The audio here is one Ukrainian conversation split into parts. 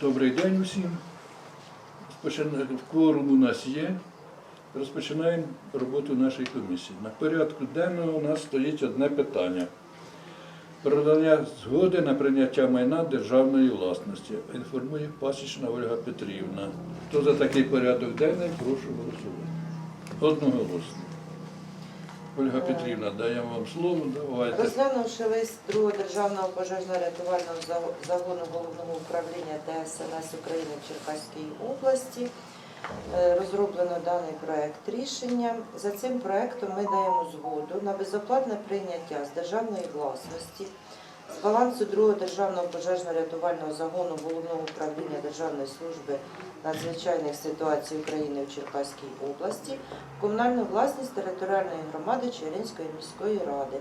Добрий день усім. Кворум у нас є. Розпочинаємо роботу нашої комісії. На порядку денного у нас стоїть одне питання. Продання згоди на прийняття майна державної власності. Інформує пасічна Ольга Петрівна. Хто за такий порядок денний, прошу голосувати. Одноголосно. Ольга Петрівна, даємо вам слово. Давайте. Розглянувши лист другого державного пожежно-рятувального загону головного управління ДСНС України в Черкаській області, е, розроблено даний проект рішення. За цим проектом ми даємо згоду на безоплатне прийняття з державної власності з балансу другого державного пожежно-рятувального загону головного управління Державної служби надзвичайних ситуацій України в Черкаській області в комунальну власність територіальної громади Чернівської міської ради.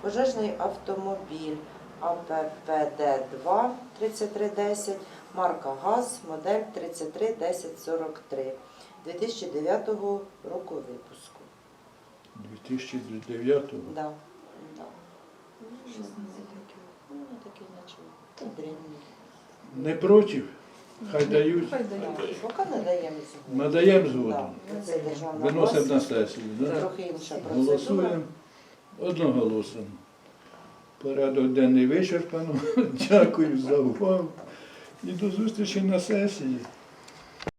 Пожежний автомобіль АППД-2 3310, марка ГАЗ, модель 331043 2009 року випуску. 2009 Да. Да. Ну, такі, наче дрібний. Не проти? Хай дають. Хай дають. Поки надаємо згоду. Надаємо згоду. Да. Це державна Виносимо на власність. сесію. Да? Трохи інша процедура. Голосуємо одноголосно. Порядок денний вичерпано. Дякую за увагу. І до зустрічі на сесії.